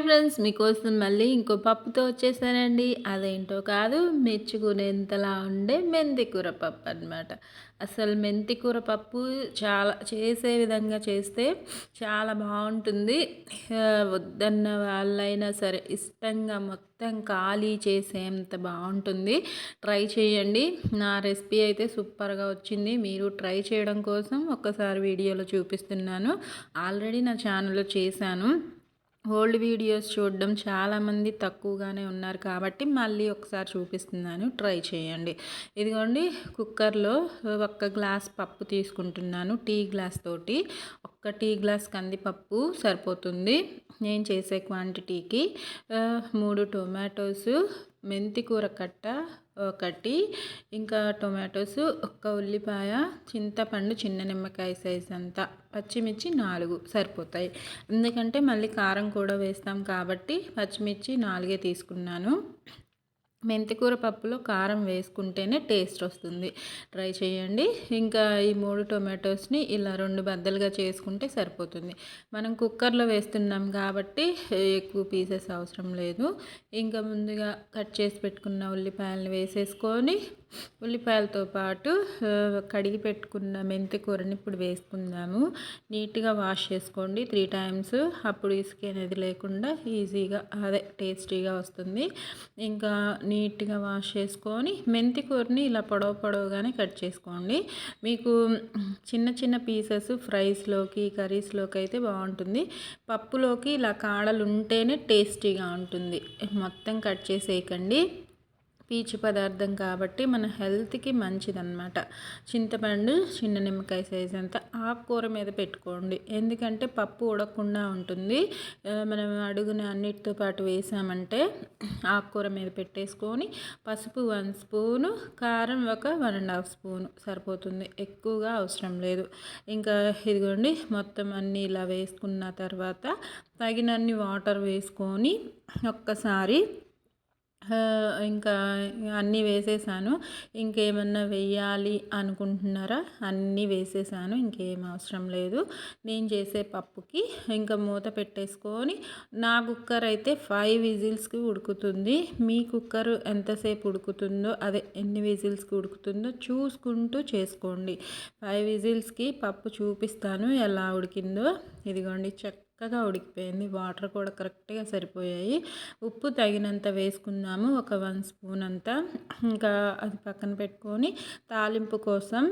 Hi friends మీకోసం మళ్ళీ ఇంకో పప్పుతో వచ్చేసానండి. అదేంటో కాదు మెచ్చుకునేంతలా ఉండే మెంతి కూర పప్పు అనమాట అసలు మెంతి కూర పప్పు చాలా చేసే విధంగా చేస్తే చాలా బాగుంటుంది. వద్దన్న వాళ్ళైనా సరే ఇష్టంగా మొత్తం ఖాళీ చేసేంత బాగుంటుంది. ట్రై చేయండి. నా రెసిపీ అయితే సూపర్గా వచ్చింది. మీరు ట్రై చేయడం కోసం ఒక్కసారి వీడియోలో చూపిస్తున్నాను. ఆల్రెడీ నా ఛానల్లో చేశాను. ఓల్డ్ వీడియోస్ చూడడం చాలామంది తక్కువగానే ఉన్నారు కాబట్టి మళ్ళీ ఒకసారి చూపిస్తున్నాను. ట్రై చేయండి. ఇదిగోండి కుక్కర్లో ఒక్క గ్లాస్ పప్పు తీసుకుంటున్నాను టీ గ్లాస్ తోటి. ఒక్క టీ గ్లాస్ కందిపప్పు సరిపోతుంది. నేను చేసే క్వాంటిటీకి మూడు టొమాటోస్ మెంతి కూర కట్ట ఒకటి. ఇంకా టొమాటోస్ ఒక్క ఉల్లిపాయ చింతపండు చిన్న నిమ్మకాయ సైజ్ అంతా పచ్చిమిర్చి నాలుగు సరిపోతాయి. ఎందుకంటే మళ్ళీ కారం కూడా వేస్తాం కాబట్టి పచ్చిమిర్చి నాలుగే తీసుకున్నాను. మెంతికూర పప్పులో కారం వేసుకుంటేనే టేస్ట్ వస్తుంది. ట్రై చేయండి. ఇంకా ఈ మూడు టొమాటోస్ని ఇలా రెండు బద్దలుగా చేసుకుంటే సరిపోతుంది. మనం కుక్కర్లో వేస్తున్నాం కాబట్టి ఎక్కువ పీసెస్ అవసరం లేదు. ఇంకా ముందుగా కట్ చేసి పెట్టుకున్న ఉల్లిపాయలను వేసేసుకొని ఉల్లిపాయలతో పాటు కడిగి పెట్టుకున్న మెంతి కూరని ఇప్పుడు వేసుకుందాము. నీట్గా వాష్ చేసుకోండి త్రీ టైమ్స్. అప్పుడు ఇసుక అనేది లేకుండా ఈజీగా అదే టేస్టీగా వస్తుంది. ఇంకా నీట్గా వాష్ చేసుకొని మెంతి కూరని ఇలా పొడవు పొడవుగానే కట్ చేసుకోండి. మీకు చిన్న చిన్న పీసెస్ ఫ్రైస్లోకి కర్రీస్లోకి అయితే బాగుంటుంది. పప్పులోకి ఇలా కాడలు ఉంటేనే టేస్టీగా ఉంటుంది. మొత్తం కట్ చేసేయకండి. పీచు పదార్థం కాబట్టి మన హెల్త్కి మంచిదన్నమాట. చింతపండు చిన్న నిమ్మకాయ సైజ్ అంతా ఆకుకూర మీద పెట్టుకోండి. ఎందుకంటే పప్పు ఉడకకుండా ఉంటుంది. మనం అడుగున అన్నిటితో పాటు వేసామంటే ఆకుకూర మీద పెట్టేసుకొని పసుపు వన్ స్పూను కారం ఒక వన్ అండ్ హాఫ్ స్పూను సరిపోతుంది. ఎక్కువగా అవసరం లేదు. ఇంకా ఇదిగోండి మొత్తం అన్నీ ఇలా వేసుకున్న తర్వాత తగినన్ని వాటర్ వేసుకొని ఒక్కసారి ఇంకా అన్నీ వేసేసాను. ఇంకేమన్నా వెయ్యాలి అనుకుంటున్నారా? అన్నీ వేసేసాను ఇంకేం అవసరం లేదు. నేను చేసే పప్పుకి ఇంకా మూత పెట్టేసుకొని నా కుక్కర్ అయితే ఫైవ్ విజిల్స్కి ఉడుకుతుంది. మీ కుక్కర్ ఎంతసేపు ఉడుకుతుందో అదే ఎన్ని విజిల్స్కి ఉడుకుతుందో చూసుకుంటూ చేసుకోండి. ఫైవ్ విజిల్స్కి పప్పు చూపిస్తాను ఎలా ఉడికిందో. ఇదిగోండి చక్క చక్కగా ఉడికిపోయింది. వాటర్ కూడా కరెక్ట్గా సరిపోయాయి. ఉప్పు తగినంత వేసుకుందాము ఒక వన్ స్పూన్ అంతా. ఇంకా అది పక్కన పెట్టుకొని తాలింపు కోసం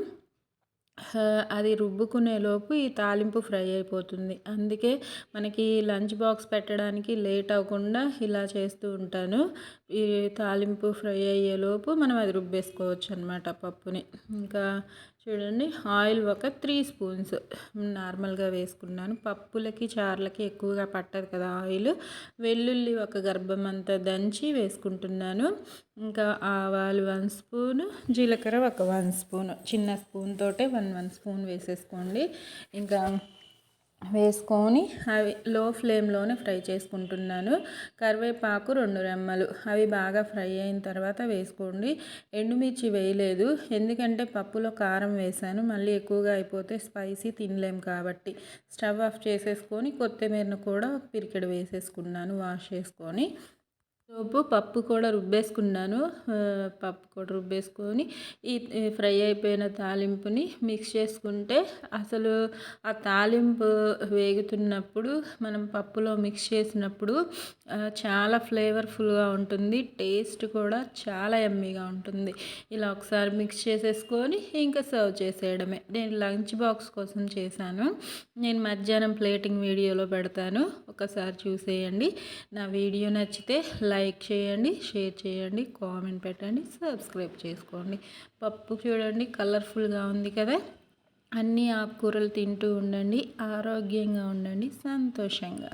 అది రుబ్బుకునే లోపు ఈ తాలింపు ఫ్రై అయిపోతుంది. అందుకే మనకి లంచ్ బాక్స్ పెట్టడానికి లేట్ అవ్వకుండా ఇలా చేస్తూ ఉంటాను. ఈ తాలింపు ఫ్రై అయ్యేలోపు మనం అది రుబ్బేసుకోవచ్చు అనమాట పప్పుని. ఇంకా చూడండి ఆయిల్ ఒక త్రీ స్పూన్స్ నార్మల్గా వేసుకున్నాను. పప్పులకి చార్లకి ఎక్కువగా పట్టదు కదా ఆయిల్. వెల్లుల్లి ఒక గర్భం అంతా దంచి వేసుకుంటున్నాను. ఇంకా ఆవాలు వన్ స్పూను జీలకర్ర ఒక వన్ స్పూన్. చిన్న స్పూన్ తోటే వన్ వన్ స్పూన్ వేసేసుకోండి. ఇంకా వేసుకొని అవి లో ఫ్లేమ్లోనే ఫ్రై చేసుకుంటున్నాను. కరివేపాకు రెండు రెమ్మలు. అవి బాగా ఫ్రై అయిన తర్వాత వేసుకోండి. ఎండుమిర్చి వేయలేదు. ఎందుకంటే పప్పులో కారం వేసాను మళ్ళీ ఎక్కువగా అయిపోతే స్పైసీ తినలేం కాబట్టి. స్టవ్ ఆఫ్ చేసేసుకొని కొత్తిమీరను కూడా పిరికెడు వేసేసుకున్నాను. వాష్ చేసుకొని. సోపు పప్పు కూడా రుబ్బేసుకున్నాను. పప్పు కూడా రుబ్బేసుకొని ఈ ఫ్రై అయిపోయిన తాలింపుని మిక్స్ చేసుకుంటే అసలు ఆ తాలింపు వేగుతున్నప్పుడు మనం పప్పులో మిక్స్ చేసినప్పుడు చాలా ఫ్లేవర్ఫుల్గా ఉంటుంది. టేస్ట్ కూడా చాలా ఎమ్మీగా ఉంటుంది. ఇలా ఒకసారి మిక్స్ చేసేసుకొని ఇంకా సర్వ్ చేసేయడమే. నేను లంచ్ బాక్స్ కోసం చేశాను. నేను మధ్యాహ్నం ప్లేటింగ్ వీడియోలో పెడతాను. ఒకసారి చూసేయండి. నా వీడియో నచ్చితే లైక్ లైక్ చేయండి షేర్ చేయండి కామెంట్ పెట్టండి సబ్స్క్రైబ్ చేసుకోండి. పప్పు చూడండి కలర్ఫుల్గా ఉంది కదా? అన్ని ఆకుకూరలు తింటూ ఉండండి ఆరోగ్యంగా ఉండండి సంతోషంగా